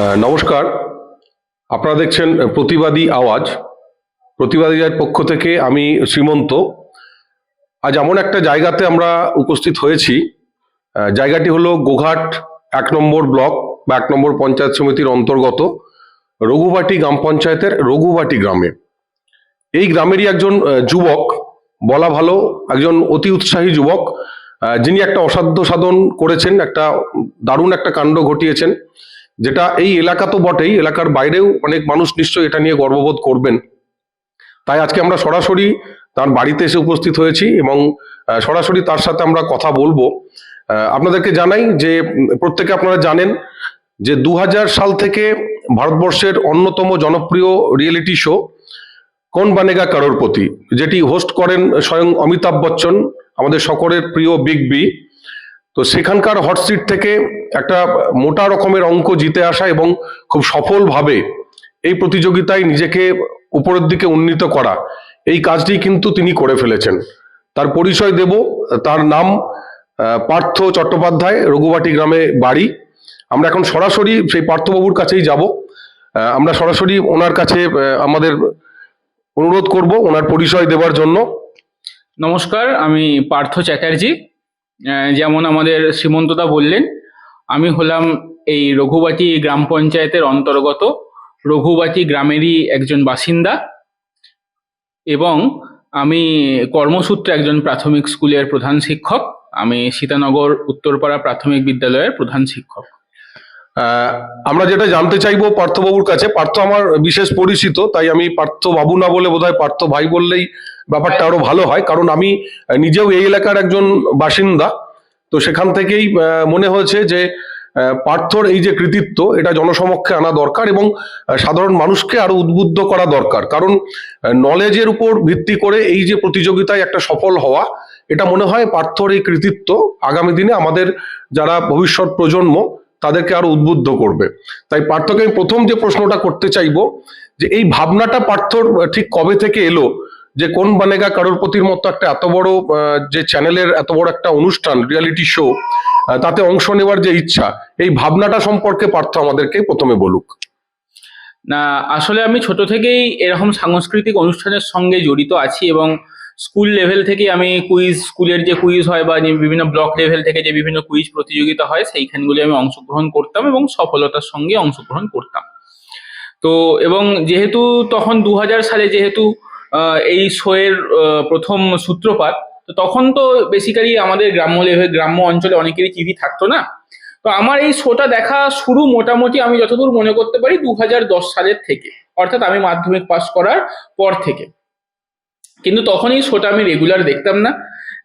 নমস্কার। আপনারা দেখছেন প্রতিবাদী আওয়াজ। প্রতিবাদীদের পক্ষ থেকে আমি শ্রীমন্ত। আজ এমন একটা জায়গাতে আমরা উপস্থিত হয়েছি। জায়গাটি হলো গোঘাট এক নম্বর ব্লক বা এক নম্বর পঞ্চায়েত সমিতির অন্তর্গত রঘুবাটি গ্রাম পঞ্চায়েতের রঘুবাটি গ্রামে। এই গ্রামেরই একজন যুবক, বলা ভালো, একজন অতি উৎসাহী যুবক যিনি একটা অসাধ্য সাধন করেছেন, একটা দারুণ একটা কাণ্ড ঘটিয়েছেন। যেটা এই এলাকা তো বটেই, এলাকার বাইরেও অনেক মানুষ নিশ্চয়ই এটা নিয়ে গর্ববোধ করবেন। তাই আজকে আমরা সরাসরি তার বাড়িতে এসে উপস্থিত হয়েছি এবং সরাসরি তার সাথে আমরা কথা বলব। আপনাদেরকে জানাই যে, প্রত্যেকে আপনারা জানেন যে দু হাজার সাল থেকে ভারতবর্ষের অন্যতম জনপ্রিয় রিয়েলিটি শো কোন বানেগা কারোরপতি যেটি হোস্ট করেন স্বয়ং অমিতাভ বচ্চন, আমাদের সকলের প্রিয় বিগ বি তো সেখানকার হটসিট থেকে একটা মোটা রকমের অঙ্ক জিতে আসা এবং খুব সফলভাবে এই প্রতিযোগিতায় নিজেকে উপরের দিকে উন্নীত করা, এই কাজটি কিন্তু তিনি করে ফেলেছেন। তার পরিচয় দেব, তার নাম পার্থ চট্টোপাধ্যায়, রঘুবাটি গ্রামে বাড়ি। আমরা এখন সরাসরি সেই পার্থবাবুর কাছেই যাব। আমরা সরাসরি ওনার কাছে আমাদের অনুরোধ করব ওনার পরিচয় দেওয়ার জন্য। নমস্কার, আমি পার্থ চ্যাটার্জি। যেমন আমাদের শ্রীমন্তদা বললেন, আমি হলাম এই রঘুবাটি গ্রাম পঞ্চায়েতের অন্তর্গত। রঘুবাটি গ্রামেরই একজন বাসিন্দা এবং আমি কর্মসূত্রে একজন প্রাথমিক স্কুলের প্রধান শিক্ষক। আমি সীতানগর উত্তরপাড়া প্রাথমিক বিদ্যালয়ের প্রধান শিক্ষক। আমরা যেটা জানতে চাইব পার্থবাবুর কাছে, পার্থ আমার বিশেষ পরিচিত, তাই আমি পার্থ বাবু না বলে বোধহয় পার্থ ভাই বললেই ব্যাপারটা আরও ভালো হয়। কারণ আমি নিজেও এই এলাকার একজন বাসিন্দা। তো সেখান থেকেই মনে হয়েছে যে পার্থর এই যে কৃতিত্ব, এটা জনসমক্ষে আনা দরকার এবং সাধারণ মানুষকে আরও উদ্বুদ্ধ করা দরকার। কারণ নলেজের উপর ভিত্তি করে এই যে প্রতিযোগিতায় একটা সফল হওয়া, এটা মনে হয় পার্থর এই কৃতিত্ব আগামী দিনে আমাদের যারা ভবিষ্যৎ প্রজন্ম, তাদেরকে আরও উদ্বুদ্ধ করবে। তাই পার্থকে আমি প্রথম যে প্রশ্নটা করতে চাইব, যে এই ভাবনাটা পার্থর ঠিক কবে থেকে এলো? যে কোন বানেগা কারোরপতির মতো একটা এত বড় যে চ্যানেলের এত বড় একটা অনুষ্ঠান রিয়ালিটি শো তাতে অংশ নেওয়ার যে ইচ্ছা, এই ভাবনাটা সম্পর্কে পার্থ আমাদেরকে প্রথমে বলুক। না, আসলে আমি ছোট থেকেই এরকম সাংস্কৃতিক অনুষ্ঠানের সঙ্গে জড়িত আছি এবং স্কুল লেভেল থেকে আমি কুইজ স্কুলের যে কুইজ হয় বা বিভিন্ন ব্লক লেভেল থেকে যে বিভিন্ন কুইজ প্রতিযোগিতা হয়, সেইখানগুলি আমি অংশগ্রহণ করতাম এবং সফলতার সঙ্গে অংশগ্রহণ করতাম। তো, এবং যেহেতু তখন দু হাজার সালে যেহেতু এই শোয়ের প্রথম সূত্রপাত, তো তখন তো বেসিক্যালি আমাদের গ্রাম্য লেভেল গ্রাম্য অঞ্চলে অনেকেরই টিভি থাকতো না। তো আমার এই শোটা দেখা শুরু মোটামুটি আমি যতদূর মনে করতে পারি দু হাজার দশ সালের থেকে, অর্থাৎ আমি মাধ্যমিক পাস করার পর থেকে। কিন্তু তখনই শোটা আমি রেগুলার দেখতাম না।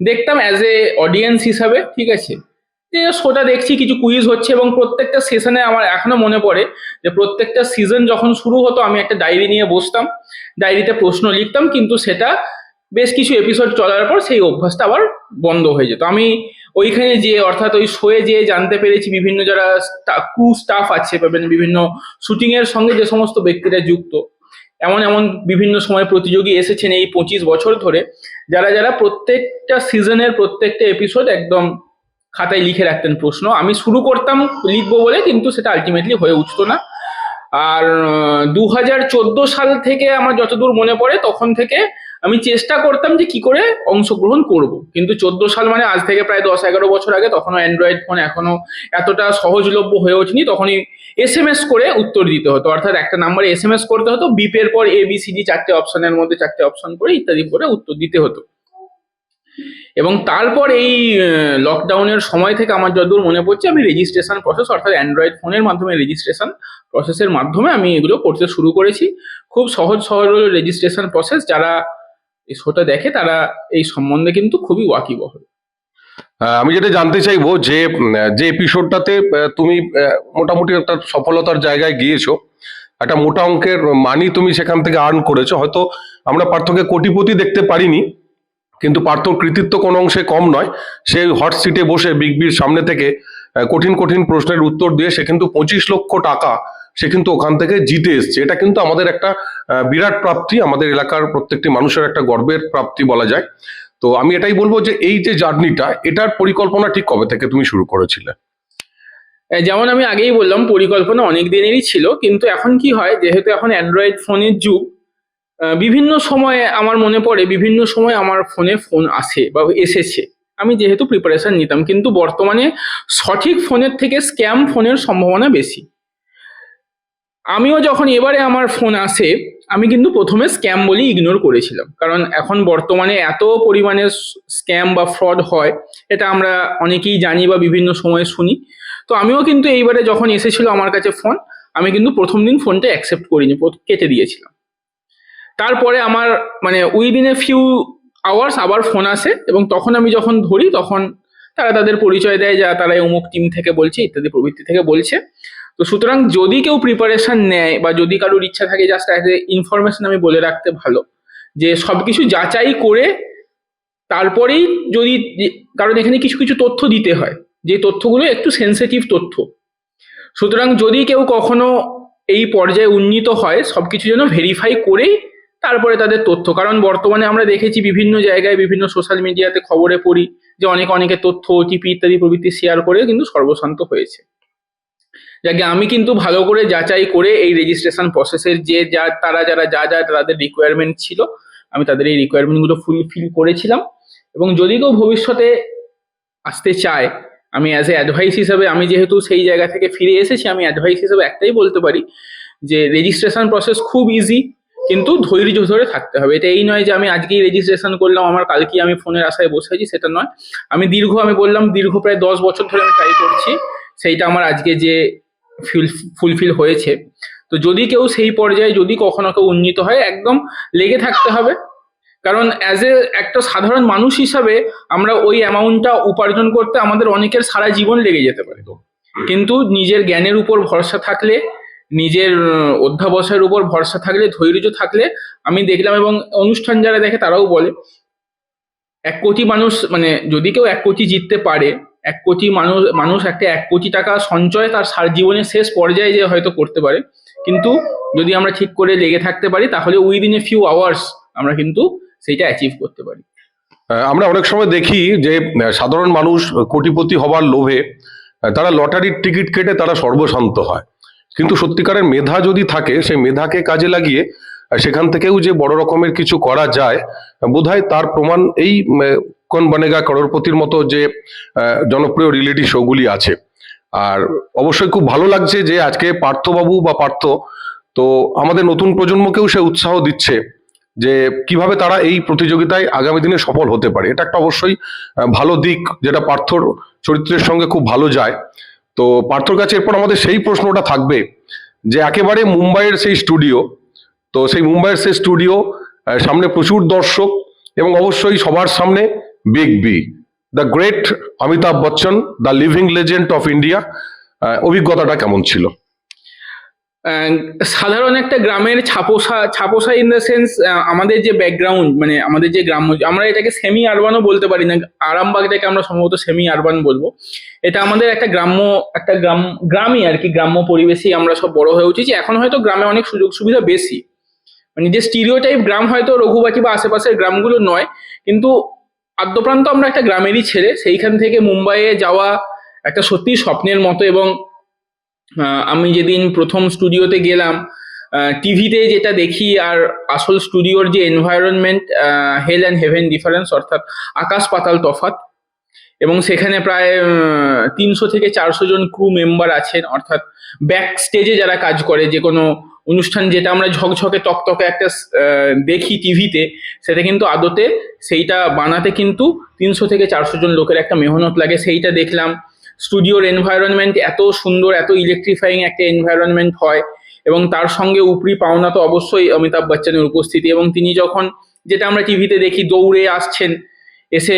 দেখতাম অ্যাজ এ অডিয়েন্স হিসাবে, ঠিক আছে? শোটা দেখছি, কিছু কুইজ হচ্ছে এবং প্রত্যেকটা সেশনে আমার এখনও মনে পড়ে যে প্রত্যেকটা সিজন যখন শুরু হতো, আমি একটা ডায়েরি নিয়ে বসতাম ডায়েরিতে প্রশ্ন লিখতাম, কিন্তু সেটা বেশ কিছু এপিসোড চলার পর সেই অভ্যাসটা আবার বন্ধ হয়ে যেত। আমি ওইখানে যে অর্থাৎ ওই শোয়ে যেয়ে জানতে পেরেছি, বিভিন্ন যারা ক্রু স্টাফ আছে বা বিভিন্ন শুটিং এর সঙ্গে যে সমস্ত ব্যক্তিরা যুক্ত। এমন এমন বিভিন্ন সময় প্রতিযোগী এসেছেন এই পঁচিশ বছর ধরে, যারা যারা প্রত্যেকটা সিজনের প্রত্যেকটা এপিসোড একদম খাতায় লিখে রাখতেন প্রশ্ন। আমি শুরু করতাম লিখব বলে, কিন্তু সেটা আলটিমেটলি হয়ে উঠতো না। আর দু হাজার চোদ্দ সাল থেকে আমার যতদূর মনে পড়ে, তখন থেকে আমি চেষ্টা করতাম যে কি করে অংশগ্রহণ করব। কিন্তু চোদ্দ সাল মানে আজ থেকে প্রায় দশ এগারো বছর আগে, তখনও অ্যান্ড্রয়েড ফোন এখনও এতটা সহজলভ্য হয়ে ওঠেনি, তখনই এস এম এস করে উত্তর দিতে হতো। অর্থাৎ একটা নাম্বারে এস এম এস করতে হতো বিপের পর এ বি সি ডি চারটে অপশনের মধ্যে চারটে অপশন করে ইত্যাদি করে উত্তর দিতে হতো। এবং তারপর এই লকডাউনের সময় থেকে আমার যতদূর মনে পড়ছে, আমি রেজিস্ট্রেশন প্রসেস অর্থাৎ অ্যান্ড্রয়েড ফোনের মাধ্যমে রেজিস্ট্রেশন প্রসেসের মাধ্যমে আমি এগুলো করতে শুরু করেছি। খুব সহজ সহজ রেজিস্ট্রেশন প্রসেস যারা এই শোটা দেখে, তারা এই সম্বন্ধে কিন্তু খুবই ওয়াকিবহল। আমি যেটা জানতে চাইব যে যে এপিসোডটাতে তুমি মোটামুটি একটা সফলতার জায়গায় গিয়েছো। একটা মোটা অঙ্কের মানি তুমি সেখান থেকে আর্ন করেছ। হয়তো আমরা পার্থকে কোটিপতি দেখতে পারিনি। কিন্তু পার্থ কৃতিত্ব কোনো অংশে কম নয়। সে হট সিটে বসে বিগ বির সামনে থেকে কঠিন কঠিন প্রশ্নের উত্তর দিয়ে সে কিন্তু পঁচিশ লক্ষ টাকা সে কিন্তু ওখান থেকে জিতে এসছে। এটা কিন্তু আমাদের একটা বিরাট প্রাপ্তি, আমাদের এলাকার প্রত্যেকটি মানুষের একটা গর্বের প্রাপ্তি বলা যায়। তো আমি এটাই বলব যে এই যে জার্নিটা, এটার পরিকল্পনা ঠিক কবে থেকে তুমি শুরু করেছিলে? যেমন আমি আগেই বললাম, পরিকল্পনা অনেক দিনেরই ছিল, কিন্তু এখন কি হয়, যেহেতু এখন অ্যান্ড্রয়েড ফোনের যুগ বিভিন্ন সময়ে আমার মনে পড়ে, বিভিন্ন সময় আমার ফোনে ফোন আসে বা এসেছে। আমি যেহেতু প্রিপারেশন নিতাম, কিন্তু বর্তমানে সঠিক ফোনের থেকে স্ক্যাম ফোনের সম্ভাবনা বেশি। আমিও যখন এবারে আমার ফোন আসে, আমি কিন্তু প্রথমে স্ক্যাম বলেই ইগনোর করেছিলাম। কারণ এখন বর্তমানে এত পরিমাণে স্ক্যাম বা ফ্রড হয়, এটা আমরা অনেকেই জানি বা বিভিন্ন সময়ে শুনি। তো আমিও কিন্তু এইবারে যখন এসেছিল আমার কাছে ফোন আমি কিন্তু প্রথম দিন ফোনটা অ্যাকসেপ্ট করিনি, কেটে দিয়েছিলাম। তারপরে আমার মানে উইদিন এ ফিউ আওয়ার্স আবার ফোন আসে এবং তখন আমি যখন ধরি তখন তারা তাদের পরিচয় দেয় যা তারা অমুক টিম থেকে বলছে, ইত্যাদি প্রবৃত্তি থেকে বলছে। তো সুতরাং যদি কেউ প্রিপারেশন নেয় বা যদি কারোর ইচ্ছা থাকে জাস্ট ইনফরমেশন আমি বলে রাখতে ভালো, যে সবকিছু যাচাই করে তারপরেই যদি কারণ এখানে কিছু কিছু তথ্য দিতে হয়, যে তথ্যগুলো একটু সেন্সিটিভ তথ্য। সুতরাং যদি কেউ কখনো এই পর্যায়ে উন্নীত হয়, সবকিছু যেন ভেরিফাই করেই তারপরে তাদের তথ্য। কারণ বর্তমানে আমরা দেখেছি বিভিন্ন জায়গায়, বিভিন্ন সোশ্যাল মিডিয়াতে খবরে পড়ি যে অনেক, অনেকে তথ্য ওটিপি ইত্যাদি প্রভৃতি শেয়ার করে কিন্তু সর্বশান্ত হয়েছে। যাকে আমি কিন্তু ভালো করে যাচাই করে এই রেজিস্ট্রেশন প্রসেসের যে যা, তারা যারা, যা যা তাদের রিকোয়ারমেন্ট ছিল, আমি তাদের এই রিকোয়ারমেন্টগুলো ফুলফিল করেছিলাম। এবং যদি কেউ ভবিষ্যতে আসতে চায়, আমি অ্যাজ এ অ্যাডভাইস হিসাবে আমি যেহেতু সেই জায়গা থেকে ফিরে এসেছি, আমি অ্যাডভাইস হিসাবে একটাই বলতে পারি যে রেজিস্ট্রেশন প্রসেস খুব ইজি কিন্তু ধৈর্য ধরে থাকতে হবে। এটা এই নয় যে আমি আজকেই রেজিস্ট্রেশন করলাম, আমার কালকেই আমি ফোনের আশায় বসে আছি, সেটা নয়। আমি দীর্ঘ, আমি বললাম দীর্ঘ প্রায় দশ বছর ধরে আমি ট্রাই করছি। সেইটা আমার আজকে যে ফিল ফুলফিল হয়েছে। তো যদি কেউ সেই পর্যায়ে যদি কখনো কেউ উন্নীত হয়, একদম লেগে থাকতে হবে। কারণ অ্যাজ এ একটা সাধারণ মানুষ হিসাবে আমরা ওই অ্যামাউন্টটা উপার্জন করতে আমাদের অনেকের সারা জীবন লেগে যেতে পারে। কিন্তু নিজের জ্ঞানের উপর ভরসা থাকলে নিজের অধ্যাবসায়ের উপর ভরসা থাকলে, ধৈর্য থাকলে আমি দেখলাম এবং অনুষ্ঠান যারা দেখে তারাও বলে, এক কোটি মানুষ মানে যদি কেউ এক কোটি জিততে পারে, এক কোটি মানুষ মানুষ একটা এক কোটি টাকা সঞ্চয় তার সার জীবনের শেষ পর্যায়ে যে হয়তো করতে পারে। কিন্তু যদি আমরা ঠিক করে লেগে থাকতে পারি, তাহলে উইদিন এ ফিউ আওয়ার্স আমরা কিন্তু সেইটা অ্যাচিভ করতে পারি। আমরা অনেক সময় দেখি যে সাধারণ মানুষ কোটিপতি হবার লোভে তারা লটারির টিকিট কেটে তারা সর্বশান্ত হয়। কিন্তু সত্যিকারের মেধা যদি থাকে, সেই মেধাকে কাজে লাগিয়ে সেখান থেকেও যে বড় রকমের কিছু করা যায় বোধহয় তার প্রমাণ এই কোন বানেগা করোড়পতির মতো যে জনপ্রিয় রিয়েলিটি শোগুলি আছে। আর অবশ্যই খুব ভালো লাগছে যে আজকে পার্থবাবু বা পার্থ, তো আমাদের নতুন প্রজন্মকেও সে উৎসাহ দিচ্ছে যে কীভাবে তারা এই প্রতিযোগিতায় আগামী দিনে সফল হতে পারে। এটা একটা অবশ্যই ভালো দিক, যেটা পার্থর চরিত্রের সঙ্গে খুব ভালো যায়। তো পার্থর কাছে এরপর আমাদের সেই প্রশ্নটা থাকবে যে একেবারে মুম্বাইয়ের সেই স্টুডিও, তো সেই মুম্বাইয়ের সেই স্টুডিও সামনে প্রচুর দর্শক এবং অবশ্যই সবার সামনে big B the great Amitabh Bachchan the living legend of India অভিজ্ঞতাটা কেমন ছিল? সাধারণ একটা গ্রামের ছাপোসা ছাপোসা ইন দ্য সেন্স আমাদের যে ব্যাকগ্রাউন্ড মানে আমাদের যে গ্রাম্য, আমরা এটাকে সেমি আরবানও বলতে পারি না। আরামবাগটাকে আমরা সম্ভবত সেমি আরবান বলব। এটা আমাদের একটা গ্রাম্য, একটা গ্রাম, গ্রামই আর কি, গ্রাম্য পরিবেশেই আমরা সব বড় হয়ে উঠেছি। এখন হয়তো গ্রামে অনেক সুযোগ সুবিধা বেশি। মানে যে স্টিরিও টাইপ গ্রাম হয়তো রঘুবাটি বা আশেপাশের গ্রামগুলো নয়, কিন্তু আদ্যপ্রান্ত আমরা একটা গ্রামেরই ছেলে। সেইখান থেকে মুম্বাইয়ে যাওয়া একটা সত্যি স্বপ্নের মতো এবং আমি যেদিন প্রথম স্টুডিওতে গেলাম টিভিতে যেটা দেখি আর আসল স্টুডিওর যে environment hell and heaven difference অর্থাৎ আকাশ পাতাল তফাৎ, এবং সেখানে প্রায় তিনশো থেকে চারশো জন ক্রু মেম্বার আছেন, অর্থাৎ ব্যাক স্টেজে যারা কাজ করে, যে কোনো অনুষ্ঠান যেটা আমরা ঝকঝকে তকতকে একটা দেখি টিভিতে, সেটা কিন্তু আদতে সেইটা বানাতে কিন্তু তিনশো থেকে চারশো জন লোকের একটা মেহনত লাগে, সেইটা দেখলাম। স্টুডিওর এনভায়রনমেন্ট এত সুন্দর, এত ইলেকট্রিফাইং একটা এনভায়রনমেন্ট হয় এবং তার সঙ্গে উপরি পাওনা তো অবশ্যই অমিতাভ বচ্চনের উপস্থিতি এবং তিনি যখন যেটা আমরা টিভিতে দেখি দৌড়ে আসছেন, এসে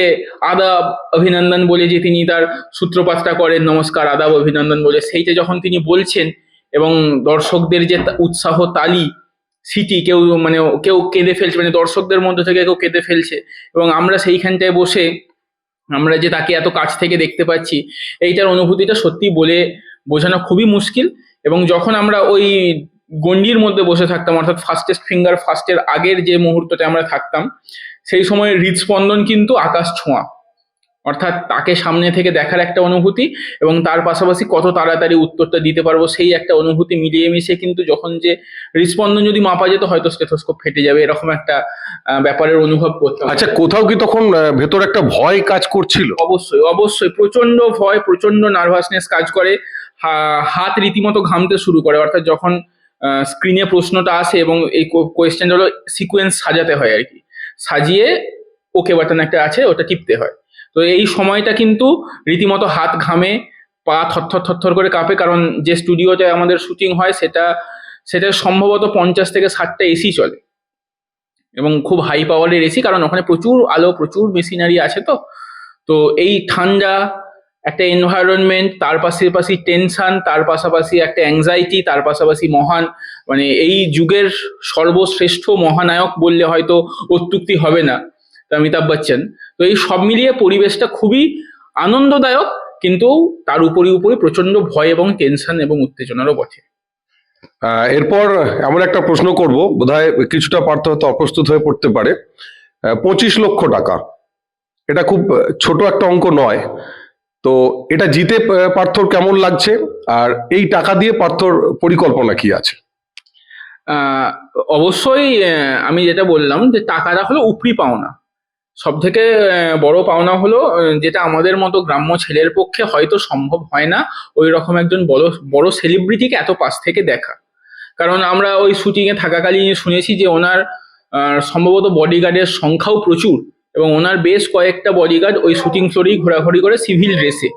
আদাব অভিনন্দন বলে যে তিনি তার সূত্রপাতটা করেন, নমস্কার আদাব অভিনন্দন বলে, সেইটা যখন তিনি বলছেন এবং দর্শকদের যে উৎসাহ তালি, সিটি কেউ মানে কেউ কেঁদে ফেলছে মানে দর্শকদের মধ্যে থেকে কেউ কেঁদে ফেলছে এবং আমরা সেইখানটায় বসে আমরা যে তাকে এত কাছ থেকে দেখতে পাচ্ছি, এইটার অনুভূতিটা সত্যি বলে বোঝানো খুবই মুশকিল। এবং যখন আমরা ওই গণ্ডির মধ্যে বসে থাকতাম, অর্থাৎ ফার্স্টেস্ট ফিঙ্গার ফার্স্টের আগের যে মুহূর্তটা আমরা থাকতাম, সেই সময় হৃদস্পন্দন কিন্তু আকাশ ছোঁয়া। অর্থাৎ তাকে সামনে থেকে দেখার একটা অনুভূতি এবং তার পাশাপাশি কত তাড়াতাড়ি উত্তরটা দিতে পারব সেই একটা অনুভূতি মিলিয়ে মিশে কিন্তু যখন যে হৃস্পন্দন যদি মাপা যেত হয়তো স্টেথোস্কোপ ফেটে যাবে এরকম একটা ব্যাপারের অনুভব করতে হবে। আচ্ছা কোথাও কি তখন ভেতর একটা ভয় কাজ করছিল? অবশ্যই অবশ্যই প্রচণ্ড ভয় প্রচণ্ড নার্ভাসনেস কাজ করে। হাত রীতিমতো ঘামতে শুরু করে অর্থাৎ যখন স্ক্রিনে প্রশ্নটা আসে এবং এই কোয়েশ্চেন হলো সিকোয়েন্স সাজাতে হয় আর কি। সাজিয়ে ওকে বাটন একটা আছে ওটা টিপতে হয়। তো এই সময়টা কিন্তু রীতিমতো হাত ঘামে, পা থরথর থরথর করে কাঁপে, কারণ যে স্টুডিওতে আমাদের শুটিং হয় সেটা সেটা সম্ভবত পঞ্চাশ থেকে ষাটটা এসি চলে। এবং খুব হাই পাওয়ারের এসি কারণ ওখানে প্রচুর আলো, প্রচুর মেশিনারি আছে তো। তো এই ঠান্ডা একটা এনভায়রনমেন্ট তার পাশাপাশি টেনশন তার পাশাপাশি একটা অ্যাংজাইটি তার পাশাপাশি মহান মানে এই যুগের সর্বশ্রেষ্ঠ মহানায়ক বললে হয়তো অত্যুক্তি হবে না। অমিতাভ বচ্চন। তো এই সব মিলিয়ে পরিবেশটা খুবই আনন্দদায়ক কিন্তু তার উপরে উপরে প্রচণ্ড ভয় এবং টেনশন এবং উত্তেজনারও বটে। এরপর এমন একটা প্রশ্ন করব বোধহয় কিছুটা পার্থ হয়তো অপ্রস্তুত হয়ে পড়তে পারে। পঁচিশ লক্ষ টাকা। এটা খুব ছোট একটা অঙ্ক নয়। তো এটা জিতে পার্থর কেমন লাগছে? আর এই টাকা দিয়ে পার্থর পরিকল্পনা কি আছে? আহ, অবশ্যই আমি যেটা বললাম যে টাকাটা হলো উপরি পাওনা সব থেকে বড় পাওনা হলো যেটা আমাদের মতো গ্রাম্য ছেলের পক্ষে হয়তো সম্ভব হয় না ওই রকম একজন বড় বড় সেলিব্রিটিকে এত পাশ থেকে দেখা। কারণ আমরা ওই শুটিংয়ে থাকাকালীন শুনেছি যে ওনার সম্ভবত বডিগার্ডের সংখ্যাও প্রচুর এবং ওনার বেশ কয়েকটা বডিগার্ড ওই শুটিং ফ্লোরেই ঘোরাঘুরি করে সিভিল ড্রেসে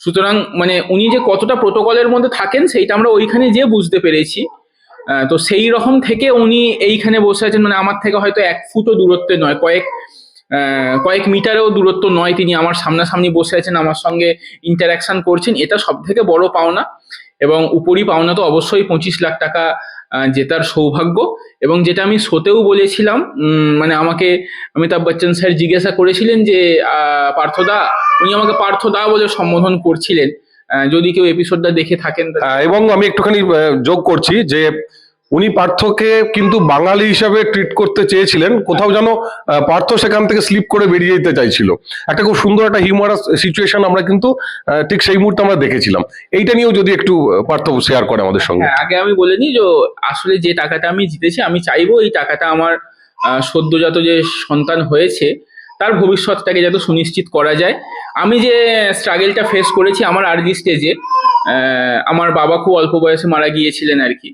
সুতরাং মানে উনি যে কতটা প্রোটোকলের মধ্যে থাকেন সেইটা আমরা ওইখানে যে বুঝতে পেরেছি। তো সেই রকম থেকে উনি এইখানে বসে আছেন মানে আমার থেকে হয়তো এক ফুটও দূরত্বে নয়, কয়েক কয়েক মিটারেও দূরত্ব নয়। তিনি আমার সামনাসামনি বসে আছেন, আমার সঙ্গে ইন্টারাকশন করছেন। এটা সব থেকে বড় পাওনা এবং উপরই পাওনা তো অবশ্যই পঁচিশ লাখ টাকা জেতার সৌভাগ্য। এবং যেটা আমি শোতেও বলেছিলাম মানে আমাকে অমিতাভ বচ্চন স্যার জিজ্ঞাসা করেছিলেন যে পার্থদা, উনি আমাকে পার্থদা বলে সম্বোধন করছিলেন। যদি কেউ এপিসোডটা দেখে থাকেন এবং আমি একটুখানি যোগ করছি যে উনি পার্থকে কিন্তু বাঙালি হিসাবে ট্রিট করতে চেয়েছিলেন। কোথাও যেন পার্থ সেখান থেকে স্লিপ করে বেরিয়ে যেতে চাইছিল। একটা খুব সুন্দর একটা হিউমারাস সিচুয়েশন আমরা কিন্তু ঠিক সেই মুহূর্তে আমরা দেখেছিলাম। এইটা নিয়েও যদি একটু পার্থ শেয়ার করে আমাদের সঙ্গে। হ্যাঁ আগে আমি বলে নিই যে, আসলে যে টাকাটা আমি জিতেছি, আমি চাইব এই টাকাটা আমার সদ্যজাত যে সন্তান হয়েছে, তার ভবিষ্যৎটাকে যাতে সুনিশ্চিত করা যায়। আমি যে স্ট্রাগেলটা ফেস করেছি আমার আর্লি স্টেজে আমার বাবা খুব অল্প বয়সে মারা গিয়েছিলেন আর কি।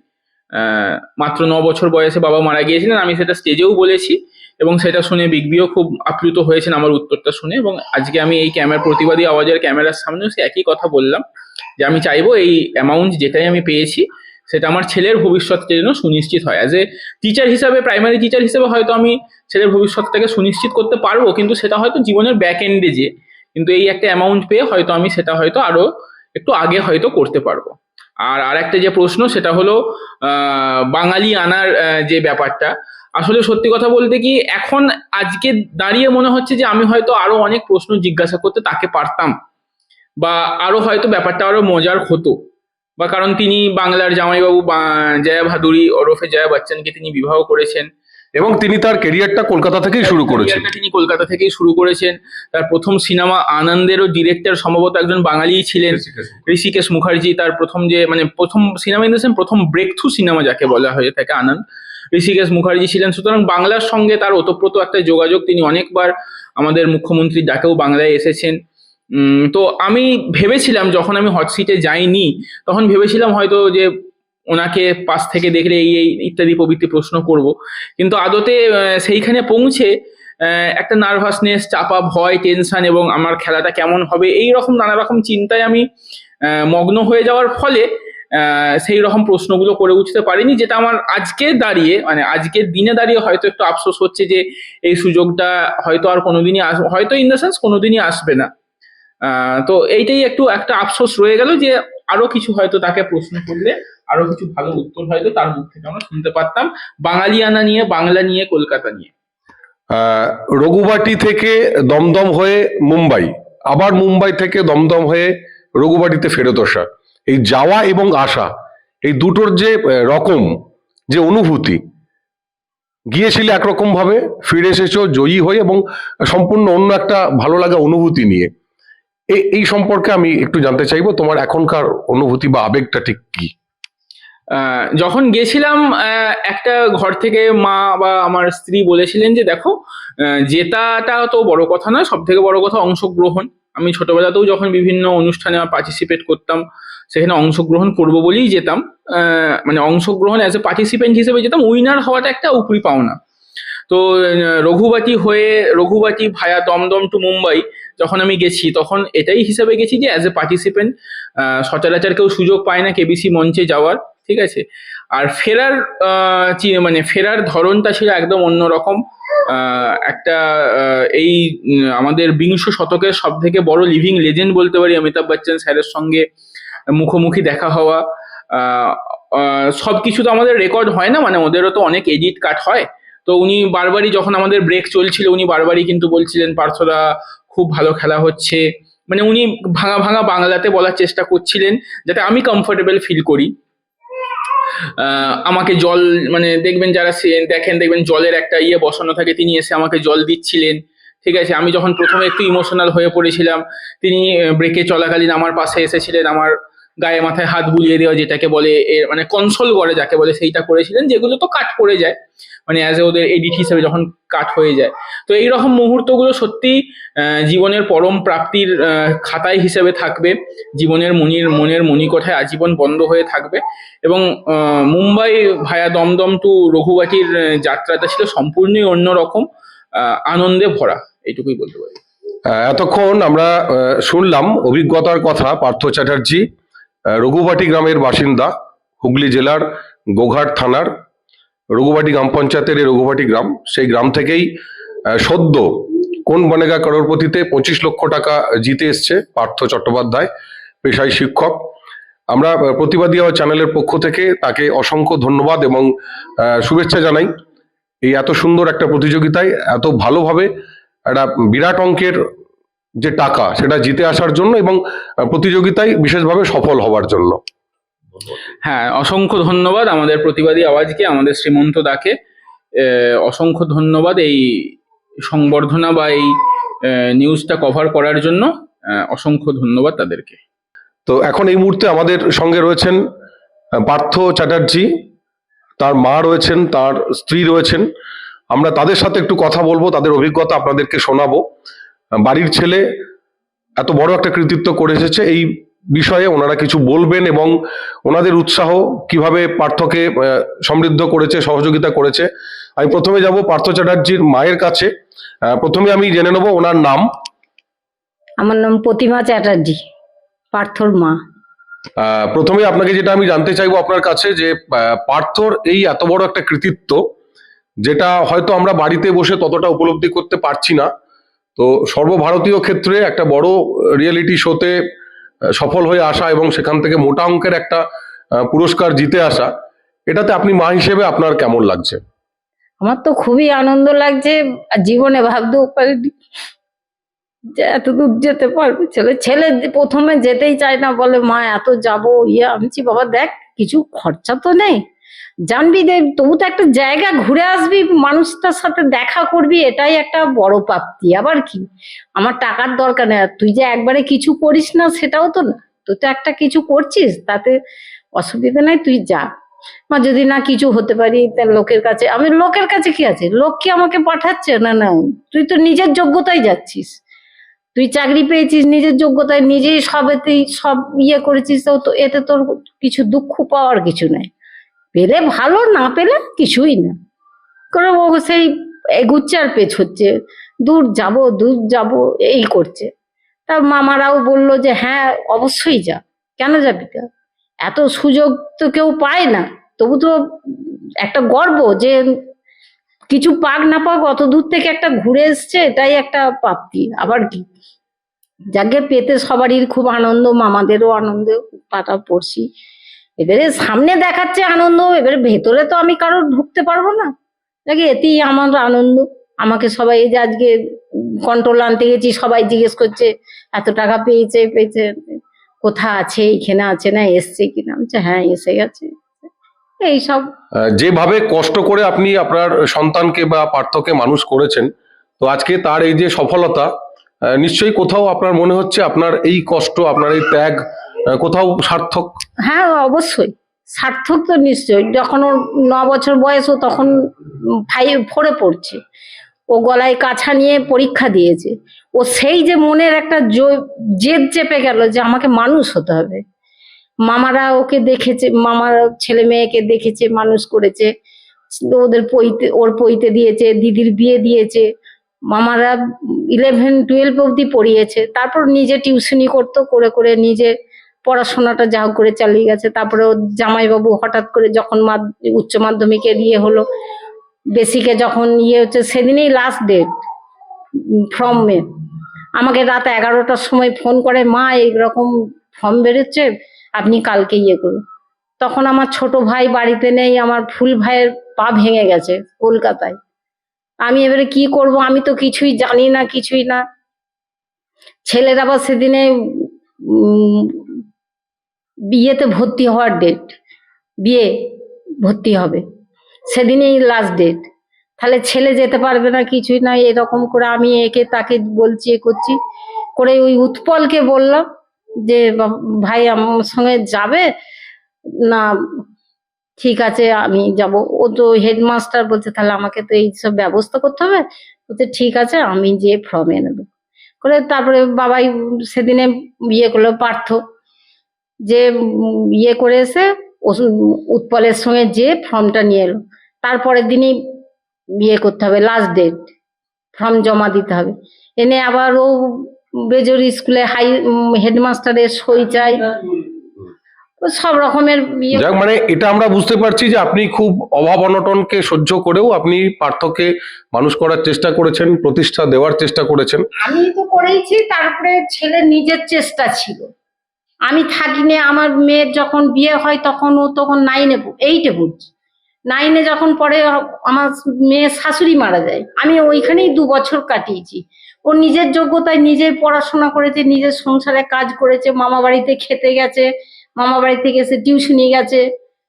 মাত্র ন বছর বয়সে বাবা মারা গিয়েছিলেন। আমি সেটা স্টেজেও বলেছি এবং সেটা শুনে বিগ বিও খুব আপ্লুত হয়েছেন আমার উত্তরটা শুনে এবং আজকে আমি এই ক্যামেরা প্রতিবাদী আওয়াজের ক্যামেরার সামনেও সে একই কথা বললাম যে আমি চাইব এই অ্যামাউন্ট যেটাই আমি পেয়েছি সেটা আমার ছেলের ভবিষ্যৎটা যেন সুনিশ্চিত হয়। অ্যাজ এ টিচার হিসাবে প্রাইমারি টিচার হিসেবে হয়তো আমি ছেলের ভবিষ্যৎটাকে সুনিশ্চিত করতে পারব, কিন্তু সেটা হয়তো জীবনের ব্যাক এন্ডে যে, কিন্তু এই একটা অ্যামাউন্ট পেয়ে হয়তো আমি সেটা হয়তো আরও একটু আগে হয়তো করতে পারব। আর আরেকটা যে প্রশ্ন, সেটা হলো বাঙালি আনার যে ব্যাপারটা। আসলে সত্যি কথা বলতে কি, এখন আজকে দাঁড়িয়ে মনে হচ্ছে যে আমি হয়তো আরও অনেক প্রশ্ন জিজ্ঞাসা করতে তাকে পারতাম। বা আরও হয়তো ব্যাপারটা আরও মজার হতো। বা কারণ তিনি বাংলার জামাইবাবু জয়া ভাদুরী ওরফে জয়া বচ্চনকে তিনি বিবাহ করেছেন। এবং তিনি তার কেরিয়ারটা কলকাতা থেকেই শুরু করেছেন। তিনি কলকাতা থেকেই শুরু করেছেন। তার প্রথম সিনেমা আনন্দেরও ডিরেক্টর সম্ভবত একজন বাঙালিই ছিলেন। ঋষিকেশ মুখার্জি। তার প্রথম যে মানে প্রথম সিনেমা ইন্ডাস্ট্রি প্রথম ব্রেক থ্রু সিনেমা যাকে বলা হয়ে থাকে আনন্দ। ঋষিকেশ মুখার্জি ছিলেন সুতরাং বাংলার সঙ্গে তার ওতপ্রোত একটা যোগাযোগ তিনি অনেকবার আমাদের মুখ্যমন্ত্রী ডাকেও বাংলায় এসেছেন। তো আমি ভেবেছিলাম যখন আমি হট সিটে যাইনি তখন ভেবেছিলাম হয়তো যে ওনাকে পাশ থেকে দেখলে এই এই ইত্যাদি প্রভৃতি প্রশ্ন করব। কিন্তু আদতে সেইখানে পৌঁছে একটা নার্ভাসনেস, চাপা ভয়, টেনশন এবং আমার খেলাটা কেমন হবে, এই রকম নানা রকম চিন্তায় আমি মগ্ন হয়ে যাওয়ার ফলে সেই রকম প্রশ্নগুলো করে উঠতে পারিনি, যেটা আমার আজকে দাঁড়িয়ে মানে আজকের দিনে দাঁড়িয়ে হয়তো একটু আফসোস হচ্ছে যে, এই সুযোগটা হয়তো আর কোনোদিনই আস, হয়তো ইন দ্য সেন্স কোনোদিনই আসবে না। তো এইটাই একটু একটা আফসোস রয়ে গেল যে আরও কিছু হয়তো তাকে প্রশ্ন করলে, আরও কিছু ভালো উত্তর হয়তো তার মুখ থেকে আমরা শুনতে পারতাম। বাঙালিয়ানা নিয়ে, বাংলা নিয়ে, কলকাতা নিয়ে। রঘুবাটি থেকে দমদম হয়ে মুম্বাই, আবার মুম্বাই থেকে দমদম হয়ে রঘুবাটিতে ফেরত আসা। এই যাওয়া এবং আসা, এই দুটোর যে রকম যে অনুভূতি, গিয়েছিলে একরকম ভাবে ফিরে এসেছ জয়ী হয়ে এবং সম্পূর্ণ অন্য একটা ভালো লাগা অনুভূতি নিয়ে। এই সম্পর্কে আমি একটু জানতে চাইব, তোমার এখনকার অনুভূতি বা আবেগটা ঠিক কি? যখন গেছিলাম একটা ঘর থেকে মা বা আমার স্ত্রী বলেছিলেন যে, দেখো জেতাটা তো বড় কথা নয় সব থেকে বড় কথা অংশগ্রহণ। আমি ছোটবেলাতেও যখন বিভিন্ন অনুষ্ঠানে পার্টিসিপেট করতাম, সেখানে অংশগ্রহণ করব বলেই যেতাম। মানে অংশগ্রহণ অ্যাজ এ পার্টিসিপেন্ট হিসেবে যেতাম উইনার হওয়াটা একটা উপরি পাওনা। তো রঘুবাটি হয়ে রঘুবাটি ভায়া দমদম টু মুম্বাই যখন আমি গেছি, তখন এটাই হিসেবে গেছি যে অ্যাজ এ পার্টিসিপেন্ট সচরাচর কেউ সুযোগ পায় না কেবিসি মঞ্চে যাওয়ার, ঠিক আছে? আর ফেরার মানে ফেরার ধরনটা ছিল একদম অন্যরকম একটা এই আমাদের বিংশ শতকের সব থেকে বড় লিভিং লেজেন্ড বলতে পারি অমিতাভ বচ্চন স্যারের সঙ্গে মুখোমুখি দেখা হওয়া। সব কিছু তো আমাদের রেকর্ড হয় না মানে ওদেরও তো অনেক এডিট কাট হয়। তো উনি বারবারই যখন আমাদের ব্রেক চলছিল, উনি বারবারই কিন্তু বলছিলেন, পার্থদা খুব ভালো খেলা হচ্ছে। মানে উনি ভাঙা ভাঙা বাংলাতে বলার চেষ্টা করছিলেন যাতে আমি কমফোর্টেবল ফিল করি। আমাকে জল মানে দেখবেন যারা দেখেন, দেখবেন জলের একটা ইয়ে বসানো থাকে, তিনি এসে আমাকে জল দিচ্ছিলেন। ঠিক আছে, আমি যখন প্রথমে একটু ইমোশনাল হয়ে পড়েছিলাম, তিনি ব্রেকে চলাকালীন আমার পাশে এসেছিলেন, আমার গায়ে মাথায় হাত বুলিয়ে দেওয়া যেটাকে বলে এর মানে কনসোল করে যাকে বলে সেইটা করেছিলেন, যেগুলো তো কাট করে যায়। মানে অ্যাজ এ ওদের এডিট হিসেবে যখন কাট হয়ে যায়। তো এই রকম মুহূর্তগুলো সত্যি জীবনের পরম প্রাপ্তির খাতায় হিসেবে থাকবে। জীবনের মনির, মনের মণিকোঠায় আজীবন বন্ধ হয়ে থাকবে। এবং মুম্বাই ভায়া দমদম টু রঘুবাটির যাত্রাটা ছিল সম্পূর্ণই অন্যরকম আনন্দে ভরা। এইটুকুই বলতে পারি। এতক্ষণ আমরা শুনলাম অভিজ্ঞতার কথা পার্থ চ্যাটার্জি। রঘুবাটি গ্রামের বাসিন্দা, হুগলি জেলার গোঘাট থানার রঘুবাটি গ্রাম পঞ্চায়েতের এই রঘুবাটি গ্রাম। সেই গ্রাম থেকেই সদ্য কোন বনেগা করোড়পতিতে পঁচিশ লক্ষ টাকা জিতে এসছে পার্থ চট্টোপাধ্যায়, পেশায় শিক্ষক। আমরা প্রতিবাদী হওয়া চ্যানেলের পক্ষ থেকে তাকে অসংখ্য ধন্যবাদ এবং শুভেচ্ছা জানাই। এই এত সুন্দর একটা প্রতিযোগিতায়, এত ভালোভাবে একটা বিরাট অঙ্কের যে টাকা সেটা জিতে আসার জন্য এবং প্রতিযোগিতায় বিশেষভাবে সফল হওয়ার জন্য। হ্যাঁ অসংখ্য ধন্যবাদ আমাদের প্রতিবাদী আওয়াজকে আমাদের শ্রীমন্ত দাকে। অসংখ্য ধন্যবাদ এই সংবর্ধনা বা এই নিউজটা কভার করার জন্য। অসংখ্য ধন্যবাদ তাদেরকে। তো এখন এই মুহূর্তে আমাদের সঙ্গে রয়েছেন পার্থ চ্যাটার্জি। তার মা রয়েছেন তার স্ত্রী রয়েছেন। আমরা তাদের সাথে একটু কথা বলব তাদের অভিজ্ঞতা আপনাদেরকে শোনাবো। বাড়ির ছেলে এত বড় একটা কৃতিত্ব করে এসেছে এই বিষয়ে ওনারা কিছু বলবেন এবং ওনাদের উৎসাহ কীভাবে পার্থকে সমৃদ্ধ করেছে সহযোগিতা করেছে। আমি প্রথমে যাব পার্থ চ্যাটার্জির মায়ের কাছে। প্রথমে আমি জেনে নেব ওনার নাম। আমার নাম প্রতিমা চ্যাটার্জি পার্থর মা। প্রথমে আপনাকে যেটা আমি জানতে চাইব আপনার কাছে যে পার্থর এই এত বড় একটা কৃতিত্ব যেটা হয়তো আমরা বাড়িতে বসে ততটা উপলব্ধি করতে পারছি না তো সর্বভারতীয় ক্ষেত্রে একটা বড় রিয়েলিটি শোতে সফল হয়ে আসা এবং সেখান থেকে মোটা অঙ্কের একটা পুরস্কার জিতে আসা, এটাতে আপনি মা হিসেবে আপনার কেমন লাগছে? আমার তো খুবই আনন্দ লাগছে জীবনে ভাবতেও পারিনি যে এত দূর যেতে পারবে। ছেলে ছেলে প্রথমে যেতেই চায় না, বলে, মা, এত যাব ইয়ে আমি বাবা, দেখ, কিছু খরচা তো নেই। জানবি যে তবু তো একটা জায়গা ঘুরে আসবি, মানুষটার সাথে দেখা করবি, এটাই একটা বড় প্রাপ্তি। আবার কি? আমার টাকার দরকার নেই তুই যে একবারে কিছু করিস না, সেটাও তো না। তুই তো একটা কিছু করছিস, তাতে অসুবিধা নাই, তুই যা। মা, যদি না কিছু হতে পারি, তা লোকের কাছে, আমি লোকের কাছে কি আছে? লোক কি আমাকে পাঠাচ্ছে? না না, তুই তো নিজের যোগ্যতায় যাচ্ছিস। তুই চাকরি পেয়েছিস, নিজের যোগ্যতায় নিজেই সবেতেই সব ইয়ে করেছিস, তো এতে তোর কিছু দুঃখ পাওয়ার কিছু নাই। পেলে ভালো, না পেলে কিছুই না। করে ও সেই এগুচ্ছে আর পেছ হচ্ছে, দূর যাব দূর যাব, এই করছে। তা মামারাও বলল যে হ্যাঁ অবশ্যই যা। কেন যাবি তা? এত সুযোগ তো কেউ পায় না। তবু তো একটা গর্ব যে কিছু পাক না পাক অত দূর থেকে একটা ঘুরে এসছে, এটাই একটা প্রাপ্তি। আবার কি? যাকে পেতে সবারই খুব আনন্দ, মামাদেরও আনন্দ পাতা পড়ছি এবারে সামনে দেখাচ্ছে আনন্দ, এবারে ভেতরে তো আমি কারও ঢুকতে পারব না। যাকে এতেই আমার আনন্দ। আমাকে সবাই এই যে আজকে কন্ট্রোল আনতে গেছি, সবাই জিজ্ঞেস করছে, এত টাকা পেয়েছে পেয়েছে। কোথা আছে এখানে আছে না, এসছে কিনা? আমি হ্যাঁ এসে গেছে। এইসব। যেভাবে কষ্ট করে আপনি আপনার সন্তানকে বা পার্থকে মানুষ করেছেন, তো আজকে তার এই যে সফলতা নিশ্চয়ই কোথাও আপনার মনে হচ্ছে আপনার এই কষ্ট, আপনার এই ত্যাগ কোথাও সার্থক? হ্যাঁ অবশ্যই। সার্থক তো নিশ্চয়ই। যখন ওর ন বছর বয়স, ও তখন ফাইভ ফোরে পড়ছে। ও গলায় কাছা নিয়ে পরীক্ষা দিয়েছে। ও সেই যে মনের একটা জেদ চেপে গেল যে আমাকে মানুষ হতে হবে। মামারা ওকে দেখেছে, মামার ছেলে মেয়েকে দেখেছে, মানুষ করেছে। ওদের পইতে, ওর পইতে দিয়েছে, দিদির বিয়ে দিয়েছে। মামারা ইলেভেন টুয়েলভ অবধি পড়িয়েছে। তারপর নিজে টিউশনি করতো, করে করে নিজে পড়াশোনাটা যা করে চালিয়ে গেছে। তারপরে জামাইবাবু হঠাৎ করে যখন উচ্চ মাধ্যমিকের ইয়ে হলো, বেসিকে যখন ইয়ে হচ্ছে, সেদিনেই লাস্ট ডেট ফর্মে আমাকে রাত এগারোটার সময় ফোন করে, মা, এইরকম ফর্ম বেরোচ্ছে, আপনি কালকে ইয়ে করুন। তখন আমার ছোট ভাই বাড়িতে নেই, আমার ফুল ভাইয়ের পা ভেঙে গেছে কলকাতায়। আমি এবারে কি করব, আমি তো কিছুই জানি না, কিছুই না। ছেলেরা আবার সেদিনে বিয়েতে ভর্তি হওয়ার ডেট বিয়ে ভর্তি হবে। সেদিনেই লাস্ট ডেট তাহলে ছেলে যেতে পারবে না, কিছুই না, এরকম করে আমি একে তাকে বলছি, এ করছি। করে ওই উৎপলকে বললাম যে ভাই আমার সঙ্গে যাবে? না, ঠিক আছে, আমি যাব। ও তো হেডমাস্টার বলছে, তাহলে আমাকে তো এই সব ব্যবস্থা করতে হবে? বলছে, ঠিক আছে, আমি যে ফর্ম এনে দেবো। করে তারপরে বাবাই সেদিনে বিয়ে করল, পার্থ। যে ইয়ে করে এসে ওষুধ উৎপলের সঙ্গে যে ফর্মটা নিয়ে এলো। তারপরের দিনই বিয়ে করতে হবে লাস্ট ডেট ফর্ম জমা দিতে হবে। এনে আবার ও বেজর স্কুলে হাই হেডমাস্টারের সই চাই। সব রকমের ইয়ে যাক মানে এটা আমরা বুঝতে পারছি যে আপনি খুব অভাব অনটনকে সহ্য করেও আপনি পার্থকে মানুষ করার চেষ্টা করেছেন প্রতিষ্ঠা দেওয়ার চেষ্টা করেছেন। আমি তো করেইছি তারপরে ছেলের নিজের চেষ্টা ছিল। আমি থাকিনে আমার মেয়ের যখন বিয়ে হয় তখন ও তখন নাইনে এইটে পড়ছে নাইনে যখন পরে আমার মেয়ের শাশুড়ি মারা যায়। আমি ওইখানেই দু বছর কাটিয়েছি। ও নিজের যোগ্যতায় নিজে পড়াশোনা করেছে, নিজের সংসারে কাজ করেছে, মামা বাড়িতে খেতে গেছে, মামা বাড়ি থেকে এসে টিউশনি গেছে,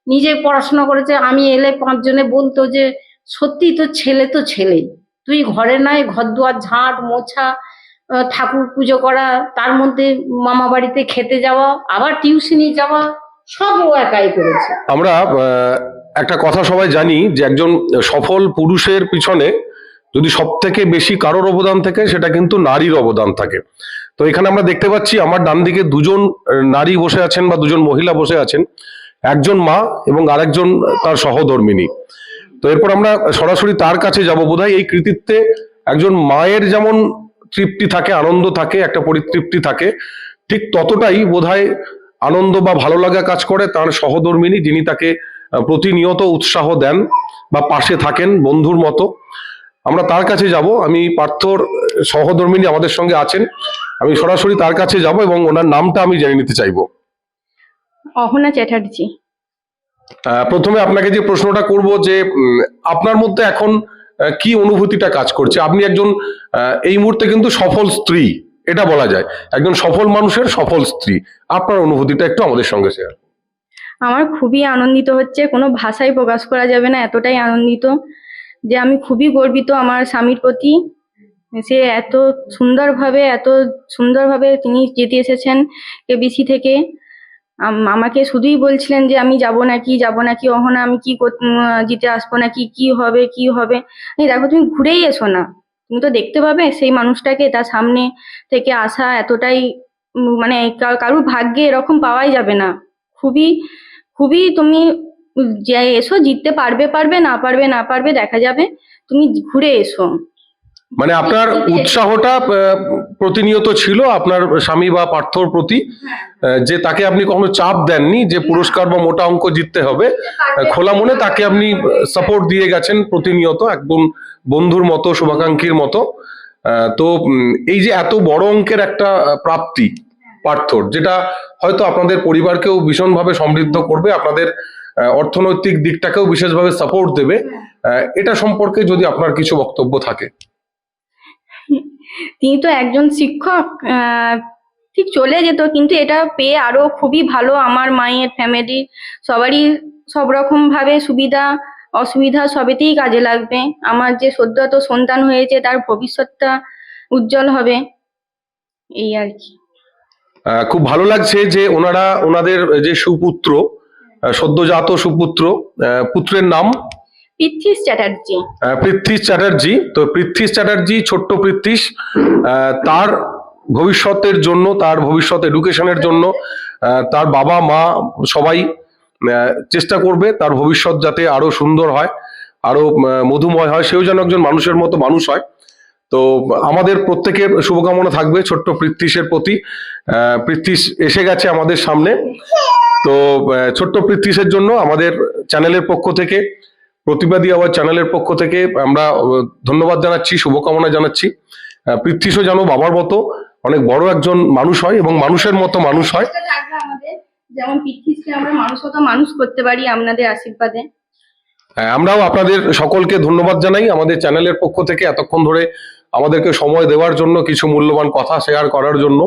নিজে পড়াশোনা করেছে। আমি এলে পাঁচজনে বলতো যে সত্যি তো ছেলে তো ছেলেই। তুই ঘরে নয় ঘর দুয়ার ঝাঁট, মোছা ঠাকুর পুজো করা, তার মধ্যে মামা বাড়িতে খেতে যাওয়া, আবার টিউশনি যাওয়া, সব ও একাই করেছে। আমরা একটা কথা সবাই জানি যে একজন সফল পুরুষের পিছনে যদি সব থেকে বেশি কারোর অবদান থাকে, সেটা কিন্তু নারীর অবদান থাকে। তো এখানে আমরা দেখতে পাচ্ছি, আমার ডান দিকে দুজন নারী বসে আছেন বা দুজন মহিলা বসে আছেন। একজন মা এবং আরেকজন তার সহধর্মিনী। তো এরপর আমরা সরাসরি তার কাছে যাব। বোধহয় এই কৃতিত্বে একজন মায়ের যেমন তৃপ্তি থাকে আনন্দ থাকে একটা পরিতৃপ্তি থাকে ঠিক ততটাই বোধহয় আনন্দ বা ভালো লাগা কাজ করে তার সহধর্মিনী যিনি তাকে প্রতিনিয়ত উৎসাহ দেন বা পাশে থাকেন বন্ধুর মতো। আমরা তার কাছে যাব আমি পার্থর সহধর্মিনী আমাদের সঙ্গে আছেন আমি সরাসরি তার কাছে যাব এবং ওনার নামটা আমি জেনে নিতে চাইব। অহনা চ্যাটার্জি। প্রথমে আপনাকে যে প্রশ্নটা করব যে আপনার মধ্যে এখন কি অনুভূতিটা কাজ করছে? আপনি একজন এই মুহূর্তে কিন্তু সফল স্ত্রী, এটা বলা যায়। একজন সফল মানুষের সফল স্ত্রী। আপনার অনুভূতিটা একটু আমাদের সঙ্গে শেয়ার আমার খুবই আনন্দিত হচ্ছে, কোনো ভাষায় প্রকাশ করা যাবে না, এতটাই আনন্দিত যে আমি খুবই গর্বিত আমার স্বামীর প্রতি। সে এত সুন্দরভাবে এত সুন্দরভাবে তিনি যেতে এসেছেন কেবিসি থেকে। আমাকে শুধুই বলছিলেন যে আমি যাব নাকি যাব নাকি, অহনা আমি কি জিতে আসব নাকি, কি হবে কি হবে? দেখো, তুমি ঘুরেই এসো না। তুমি তো দেখতে পাবে সেই মানুষটাকে, তার সামনে থেকে আসা এতটাই মানে কারুর ভাগ্যে এরকম পাওয়াই যাবে না। খুবই খুবই তুমি এসো, জিততে পারবে পারবে, না পারবে না পারবে, দেখা যাবে। তুমি ঘুরে এসো। মানে আপনার উৎসাহটা প্রতিনিয়ত ছিল আপনার স্বামী বা পার্থর প্রতি যে তাকে আপনি কখনো চাপ দেননি যে পুরস্কার বা মোটা অঙ্ক জিততে হবে। খোলা মনে তাকে আপনি সাপোর্ট দিয়ে গেছেন প্রতিনিয়ত একদম বন্ধুর মতো শুভাকাঙ্ক্ষীর মতো। তো এই যে এত বড় অঙ্কের একটা প্রাপ্তি পার্থর যেটা হয়তো আপনাদের পরিবারকেও ভীষণভাবে সমৃদ্ধ করবে আপনাদের অর্থনৈতিক দিকটাকেও বিশেষভাবে সাপোর্ট দেবে এটা সম্পর্কে যদি আপনার কিছু বক্তব্য থাকে। তিনি তো একজন শিক্ষক ঠিক চলে যেত, কিন্তু এটা পেয়ে আরও খুবই ভালো আমার মায়ের ফ্যামিলি সবারই সব রকম ভাবে সুবিধা, অসুবিধা সবেতেই কাজে লাগবে। আমার যে সদ্যত সন্তান হয়েছে, তার ভবিষ্যৎটা উজ্জ্বল হবে, এই আর কি। খুব ভালো লাগছে যে ওনারা, ওনাদের যে সুপুত্র সদ্যজাত সুপুত্র পুত্রের নাম পৃথ্বীশ চ্যাটার্জি। পৃথ্বীশ চ্যাটার্জি, তো পৃথ্বীশ চ্যাটার্জি, ছোট্ট পৃথ্বীশ তার ভবিষ্যতের জন্য, তার ভবিষ্যৎ এডুকেশনের জন্য তার বাবা, মা, সবাই চেষ্টা করবে তার ভবিষ্যৎ যাতে আরও সুন্দর হয়, আরও মধুময় হয়, সেও যেন একজন মানুষের মতো মানুষ হয়। তো আমাদের প্রত্যেকের শুভকামনা থাকবে ছোট্ট পৃথ্বীশের প্রতি। পৃথ্বীশ এসে গেছে আমাদের সামনে। তো ছোট্ট পৃথ্বীশের জন্য আমাদের চ্যানেলের পক্ষ থেকে প্রতিবাদী আওয়াজ চ্যানেলের পক্ষ থেকে আমরা ধন্যবাদ জানাচ্ছি শুভকামনা জানাচ্ছি। পৃথ্বীশও যেন বাবার মতো। অনেক বড় একজন মানুষ হয় এবং মানুষের মতো মানুষ হয়। যেমন পৃথ্বীকে আমরা মানুষ মতো মানুষ করতে পারি আপনাদের আশীর্বাদে। হ্যাঁ, আমরাও আপনাদের সকলকে ধন্যবাদ জানাই আমাদের চ্যানেলের পক্ষ থেকে এতক্ষণ ধরে আমাদেরকে সময় দেওয়ার জন্য কিছু মূল্যবান কথা শেয়ার করার জন্য।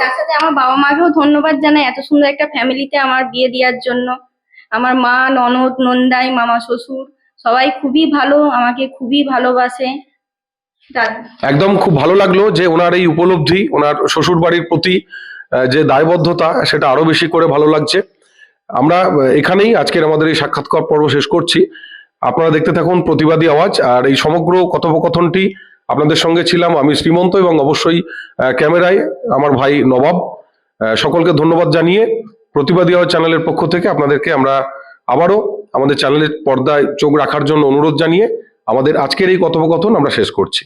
তার সাথে আমার বাবা মাকেও ধন্যবাদ জানাই এত সুন্দর একটা ফ্যামিলিতে আমার বিয়ে দেওয়ার জন্য। আমার মা, ননদ, নন্দাই, মামা শ্বশুর সবাই খুবই ভালো, আমাকে খুবই ভালোবাসে। একদম খুব ভালো লাগল যে ওনার এই উপলব্ধি, ওনার শ্বশুর বাড়ির প্রতি যে দায়বদ্ধতা, সেটা আরও বেশি করে ভালো লাগছে। আমরা এখানেই আজকের আমাদের এই সাক্ষাৎকার পর্ব শেষ করছি। আপনারা দেখতে থাকুন প্রতিবাদী আওয়াজ, আর এই সমগ্র কথোপকথনটি আপনাদের সঙ্গে ছিলাম আমি শ্রীমন্ত এবং অবশ্যই ক্যামেরায় আমার ভাই নবাব। সকলকে ধন্যবাদ জানিয়ে প্রতিবাদী আওয়াজ চ্যানেলের পক্ষ থেকে আপনাদেরকে আমরা আবারও আমাদের চ্যানেলের পর্দায় চোখ রাখার জন্য অনুরোধ জানিয়ে আমাদের আজকের এই কথোপকথন আমরা শেষ করছি।